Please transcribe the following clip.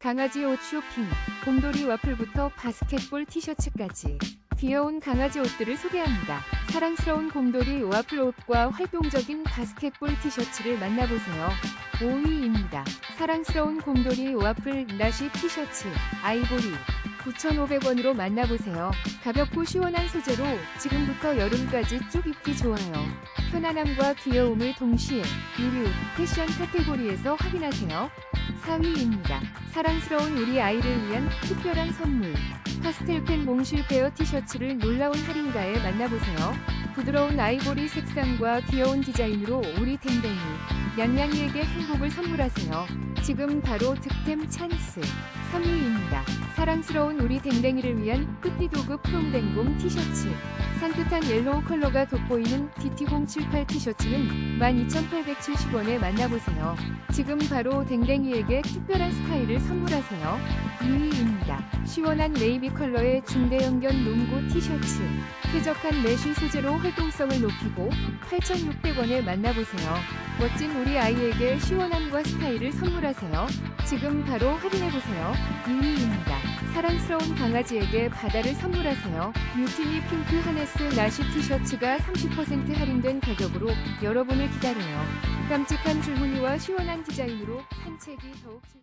강아지 옷 쇼핑, 곰돌이 와플부터 바스켓볼 티셔츠까지 귀여운 강아지 옷들을 소개합니다. 사랑스러운 곰돌이 와플 옷과 활동적인 바스켓볼 티셔츠를 만나보세요. 5위입니다. 사랑스러운 곰돌이 와플 나시 티셔츠, 아이보리. 9,500원으로 만나보세요. 가볍고 시원한 소재로 지금부터 여름까지 쭉 입기 좋아요. 편안함과 귀여움을 동시에 유류, 패션 카테고리에서 확인하세요. 4위입니다. 사랑스러운 우리 아이를 위한 특별한 선물. 파스텔펜 몽실 베어 티셔츠를 놀라운 할인가에 만나보세요. 부드러운 아이보리 색상과 귀여운 디자인으로 우리 댕댕이, 냥냥이에게 행복을 선물하세요. 지금 바로 득템 찬스. 3위입니다. 사랑스러운 우리 댕댕이를 위한 끄띠도그 프롬댕공 티셔츠. 산뜻한 옐로우 컬러가 돋보이는 DT078 티셔츠는 12,870원에 만나보세요. 지금 바로 댕댕이에게 특별한 스타일을 선물하세요. 2위입니다. 시원한 네이비 컬러의 중대형견 농구 티셔츠. 쾌적한 메쉬 소재로 활동성을 높이고 8,600원에 만나보세요. 멋진 우리 아이에게 시원함과 스타일을 선물하세요. 지금 바로 확인해보세요. 2위입니다. 사랑스러운 강아지에게 바다를 선물하세요. 뮤티니 핑크 하네스 나시 티셔츠가 30% 할인된 가격으로 여러분을 기다려요. 깜찍한 줄무늬와 시원한 디자인으로 산책이 더욱 즐...